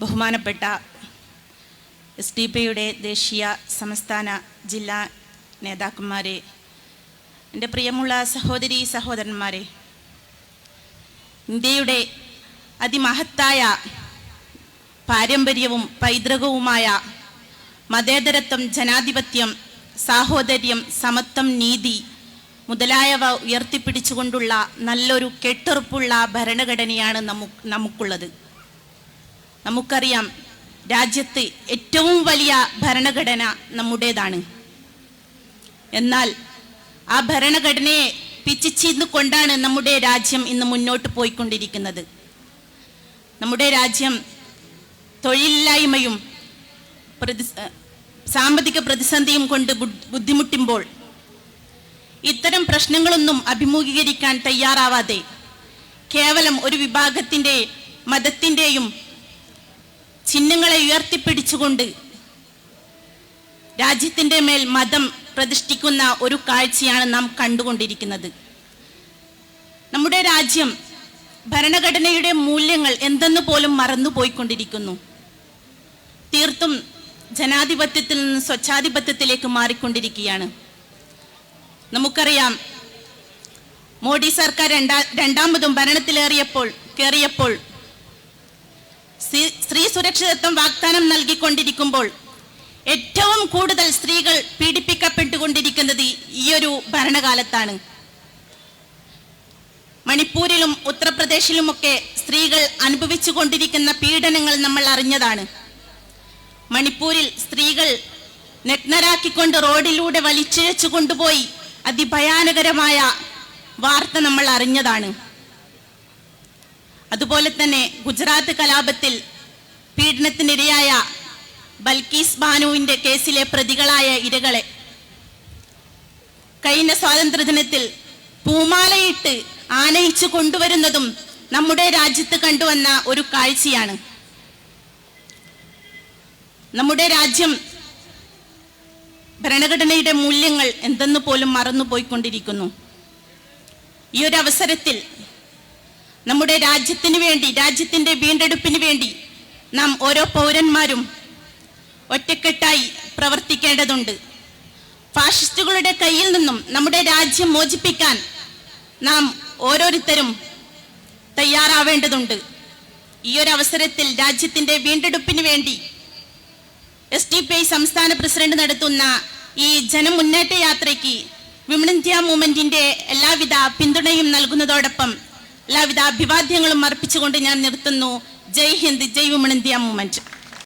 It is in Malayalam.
ബഹുമാനപ്പെട്ട എസ് ഡി പിയുടെ ദേശീയ സംസ്ഥാന ജില്ലാ നേതാക്കന്മാരെ എന്റെ പ്രിയമുള്ള സഹോദരി സഹോദരന്മാരെ ഇന്ത്യയുടെ അതിമഹത്തായ പാരമ്പര്യവും പൈതൃകവുമായ മതേതരത്വം ജനാധിപത്യം സാഹോദര്യം സമത്വം നീതി മുതലായവ ഉയർത്തിപ്പിടിച്ചുകൊണ്ടുള്ള നല്ലൊരു കെട്ടുറപ്പുള്ള ഭരണഘടനയാണ് നമു നമുക്കുള്ളത്. നമുക്കറിയാം രാജ്യത്ത് ഏറ്റവും വലിയ ഭരണഘടന നമ്മുടേതാണ്. എന്നാൽ ആ ഭരണഘടനയെ പിച്ചിച്ചിന്ന് കൊണ്ടാണ് നമ്മുടെ രാജ്യം ഇന്ന് മുന്നോട്ട് പോയിക്കൊണ്ടിരിക്കുന്നത്. നമ്മുടെ രാജ്യം തൊഴിലില്ലായ്മയും പ്രതി സാമ്പത്തിക പ്രതിസന്ധിയും കൊണ്ട് ബുദ്ധിമുട്ടുമ്പോൾ ഇത്തരം പ്രശ്നങ്ങളൊന്നും അഭിമുഖീകരിക്കാൻ തയ്യാറാവാതെ കേവലം ഒരു വിഭാഗത്തിന്റെ മതത്തിന്റെയും ചിഹ്നങ്ങളെ ഉയർത്തിപ്പിടിച്ചുകൊണ്ട് രാജ്യത്തിന്റെ മേൽ മതം പ്രതിഷ്ഠിക്കുന്ന ഒരു കാഴ്ചയാണ് നാം കണ്ടുകൊണ്ടിരിക്കുന്നത്. നമ്മുടെ രാജ്യം ഭരണഘടനയുടെ മൂല്യങ്ങൾ എന്തെന്ന് പോലും മറന്നുപോയിക്കൊണ്ടിരിക്കുന്നു തീർത്തും ജനാധിപത്യത്തിൽ നിന്ന് സ്വച്ഛാധിപത്യത്തിലേക്ക് മാറിക്കൊണ്ടിരിക്കുകയാണ്. നമുക്കറിയാം മോഡി സർക്കാർ രണ്ടാ രണ്ടാമതും ഭരണത്തിലേറിയപ്പോൾ കയറിയപ്പോൾ സ്ത്രീ- സുരക്ഷിതത്വം വാഗ്ദാനം നൽകിക്കൊണ്ടിരിക്കുമ്പോൾ ഏറ്റവും കൂടുതൽ സ്ത്രീകൾ പീഡിപ്പിക്കപ്പെട്ടുകൊണ്ടിരിക്കുന്നത് ഒരു ഭരണകാലത്താണ്. മണിപ്പൂരിലും ഉത്തർപ്രദേശിലുമൊക്കെ സ്ത്രീകൾ അനുഭവിച്ചു കൊണ്ടിരിക്കുന്ന പീഡനങ്ങൾ നമ്മൾ അറിഞ്ഞതാണ്. മണിപ്പൂരിൽ സ്ത്രീകൾ നഗ്നരാക്കിക്കൊണ്ട് റോഡിലൂടെ വലിച്ചിഴച്ചു കൊണ്ടുപോയി അതിഭയാനകരമായ വാർത്ത നമ്മൾ അറിഞ്ഞതാണ്. അതുപോലെ തന്നെ ഗുജറാത്ത് കലാപത്തിൽ പീഡനത്തിനിരയായ ബൽക്കീസ് ബാനുവിന്റെ കേസിലെ പ്രതികളായ ഇരകളെ കഴിഞ്ഞ സ്വാതന്ത്ര്യദിനത്തിൽ പൂമാലയിട്ട് ആനയിച്ചു കൊണ്ടുവരുന്നതും നമ്മുടെ രാജ്യത്ത് കണ്ടുവന്ന ഒരു കാഴ്ചയാണ്. നമ്മുടെ രാജ്യം ഭരണഘടനയുടെ മൂല്യങ്ങൾ എന്തെന്ന് പോലും മറന്നുപോയിക്കൊണ്ടിരിക്കുന്നു ഈ ഒരു അവസരത്തിൽ നമ്മുടെ രാജ്യത്തിന് വേണ്ടി രാജ്യത്തിന്റെ വീണ്ടെടുപ്പിന് വേണ്ടി നാം ഓരോ പൗരന്മാരും ഒറ്റക്കെട്ടായി പ്രവർത്തിക്കേണ്ടതുണ്ട്. ഫാഷിസ്റ്റുകളുടെ കയ്യിൽ നിന്നും നമ്മുടെ രാജ്യം മോചിപ്പിക്കാൻ നാം ഓരോരുത്തരും തയ്യാറാവേണ്ടതുണ്ട്. ഈ ഒരു അവസരത്തിൽ രാജ്യത്തിന്റെ വീണ്ടെടുപ്പിന് വേണ്ടി എസ് ഡി പി ഐ സംസ്ഥാന പ്രസിഡന്റ് നടത്തുന്ന ഈ ജനമുന്നേറ്റ യാത്രയ്ക്ക് വിമൺ ഇന്ത്യ മൂവ്മെന്റിന്റെ എല്ലാവിധ പിന്തുണയും നൽകുന്നതോടൊപ്പം എല്ലാവിധ അഭിവാദ്യങ്ങളും അർപ്പിച്ചുകൊണ്ട് ഞാൻ നിർത്തുന്നു. Jai Hind Jai women India movement